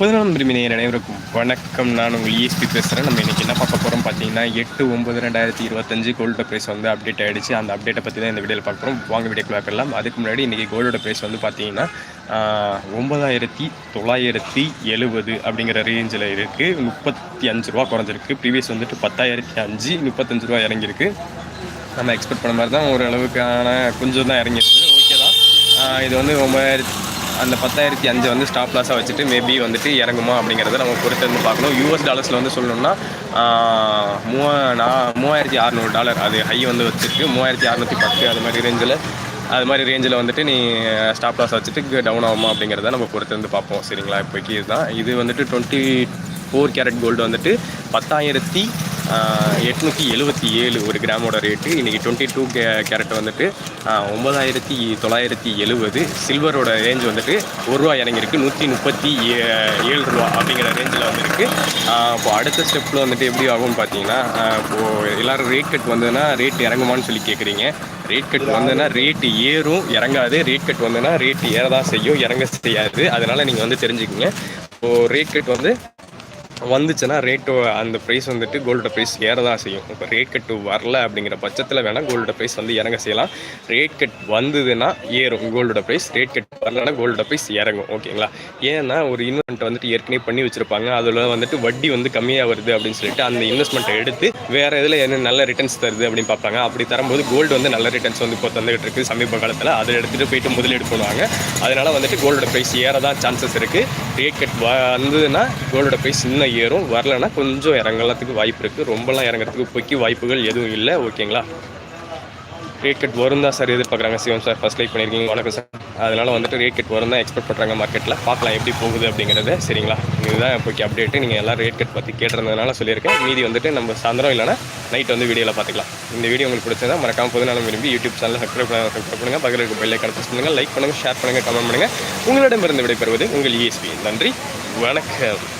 பொதுநலம் விரும்பின அனைவருக்கும் வணக்கம் நான் உங்கள் இஎஸ்பி பேசுகிறேன் நம்ம இன்றைக்கி என்ன பார்க்க போகிறோம் பார்த்தீங்கன்னா எட்டு ஒம்பது ரெண்டாயிரத்தி இருபத்தஞ்சு கோல்டு ப்ரைஸ் வந்து அப்டேட் ஆகிடுச்சு அந்த அப்டேட்டை பற்றி தான் இந்த வீடியோவில் பார்க்குறோம் வாங்க வீடியோக்கு பார்க்கலாம் அதுக்கு முன்னாடி இன்றைக்கி கோல்டோட ப்ரைஸ் வந்து பார்த்தீங்கன்னா ஒம்பதாயிரத்தி தொள்ளாயிரத்தி எழுபது அப்படிங்கிற ரேஞ்சில் இருக்குது முப்பத்தி அஞ்சு ரூபா குறைஞ்சிருக்கு. ப்ரீவியஸ் வந்துட்டு பத்தாயிரத்தி அஞ்சு முப்பத்தஞ்சு ரூபா இறங்கியிருக்கு. நம்ம எக்ஸ்பெக்ட் பண்ண மாதிரி தான் ஓரளவுக்கான கொஞ்சம் தான் இறங்கியிருக்கு. ஓகே தான். இது வந்து ஒம்பதாயிரத்தி அந்த பத்தாயிரத்தி அஞ்சு வந்து ஸ்டாப் லாஸாக வச்சுட்டு மேபி வந்துட்டு இறங்குமா அப்படிங்கிறத நம்ம பொறுத்திருந்து பார்க்கணும். யூஎஸ் டாலர்ஸில் வந்து சொல்லணும்னா மூவா மூவாயிரத்தி அறநூறு டாலர் அது ஹை வந்து வச்சுருக்கு. மூவாயிரத்தி அறநூற்றி பத்து அது மாதிரி ரேஞ்சில் அது மாதிரி ரேஞ்சில் வந்துட்டு நீ ஸ்டாப் லாஸ் வச்சுட்டு டவுன் ஆகுமா அப்படிங்கிறத நம்ம பொறுத்திருந்து பார்ப்போம். சரிங்களா? இப்போக்கி இதுதான். இது வந்துட்டு டுவெண்ட்டி ஃபோர் கேரட் கோல்டு வந்துட்டு பத்தாயிரத்தி எட்நூற்றி எழுபத்தி ஏழு ஒரு கிராமோட ரேட்டு இன்றைக்கி டுவெண்ட்டி டூ கே கேரட் வந்துட்டு ஆஹ், ஒன்பதாயிரத்தி தொள்ளாயிரத்தி எழுபது சில்வரோட ரேஞ்ச் வந்துட்டு ஒரு ரூபா இறங்கியிருக்கு. நூற்றி முப்பத்தி ஏ ஏழு ரூபா அப்படிங்கிற ரேஞ்சில் வந்துருக்கு. இப்போ அடுத்த ஸ்டெப்பில் வந்துட்டு எப்படி ஆகும்னு பார்த்தீங்கன்னா இப்போது எல்லோரும் ரேட் கட் வந்ததுன்னா ரேட் இறங்குமான்னு சொல்லி கேட்குறீங்க ரேட் கட் வந்ததுன்னா ரேட்டு ஏறும் இறங்காது. ரேட் கட் வந்ததுன்னா ரேட் ஏறதான் செய்யும் இறங்க செய்யாது. அதனால் நீங்கள் வந்து தெரிஞ்சுக்கங்க. இப்போது ரேட் கட் வந்து வந்துச்சுன்னா ரேட்டு அந்த ப்ரைஸ் வந்துட்டு கோல்டோட ப்ரைஸ் ஏற தான் செய்யும். இப்போ ரேட் கட்டு வரல அப்படிங்கிற பட்சத்தில் வேணால் கோல்டோட ப்ரைஸ் வந்து இறங்க செய்யலாம். ரேட் கட் வந்ததுன்னா ஏறும். கோல்டோட ப்ரைஸ் ரேட் கட் வரலன்னா கோல்டோட ப்ரைஸ் இறங்கும் ஓகேங்களா ஏன்னா ஒரு இன்வெஸ்ட்மெண்ட் வந்துட்டு ஏற்கனவே பண்ணி வச்சுருப்பாங்க. அதில் வந்துட்டு வட்டி வந்து கம்மியாக வருது அப்படின்னு சொல்லிட்டு அந்த இன்வெஸ்ட்மெண்ட்டை எடுத்து வேறு இதில் என்ன நல்ல ரிட்டர்ன்ஸ் தருது அப்படின்னு பார்ப்பாங்க. அப்படி தரும்போது கோல்டு வந்து நல்ல ரிட்டர்ன்ஸ் வந்து இப்போ தந்துகிட்டு இருக்குது சமீப காலத்தில் அதை எடுத்துகிட்டு போயிட்டு முதலீடு பண்ணுவாங்க. அதனால் வந்துட்டு கோல்டோட ப்ரைஸ் ஏற தான் சான்சஸ் இருக்குது ரேட் கட் வந்ததுன்னா கோல்டோட ப்ரைஸ் இன்னும் ஏறும். வரலன்னா கொஞ்சம் இறங்கலத்துக்கு வாய்ப்பு இருக்குது ரொம்பலாம் இறங்குறதுக்கு போய்க்கு வாய்ப்புகள் எதுவும் இல்லை. ஓகேங்களா ரேட் கட் வரும் தான் சார் எதிர்பார்க்குறாங்க. சிவம் சார் ஃபர்ஸ்ட் லைக் பண்ணியிருக்கீங்க வணக்கம் சார். அதனால் வந்துட்டு ரேட் கட் வரும் தான் எக்ஸ்பெக்ட் பண்ணுறாங்க மார்க்கெட்டில் பார்க்கலாம் எப்படி போகுது அப்படிங்கிறது. சரிங்களா? இதுதான் இப்போக்கி அப்டேட்டு நீங்கள் எல்லாம் ரேட் கட் பற்றி கேட்டிருந்ததுனால சொல்லியிருக்கேன். மீதி வந்துட்டு நம்ம சாயந்தரம் இல்லைனா நைட் வந்து வீடியோவில் பார்த்துக்கலாம். இந்த வீடியோ உங்களுக்கு பிடிச்சதா மறக்காம போது நான் விரும்பி யூடியூப் சேனல் சப்ஸ்கிரைப் பண்ண சப்ஸ்கிரைப் பண்ணுங்கள் பக்கத்தில் இருக்க பெல்லை கனெக்ட் பண்ணுங்கள் லைக் பண்ணுங்கள் ஷேர் பண்ணுங்கள் கமெண்ட் பண்ணுங்கள் உங்களிடமிருந்து விடைபெறுவது உங்கள் இஎஸ்பி நன்றி வணக்கம்.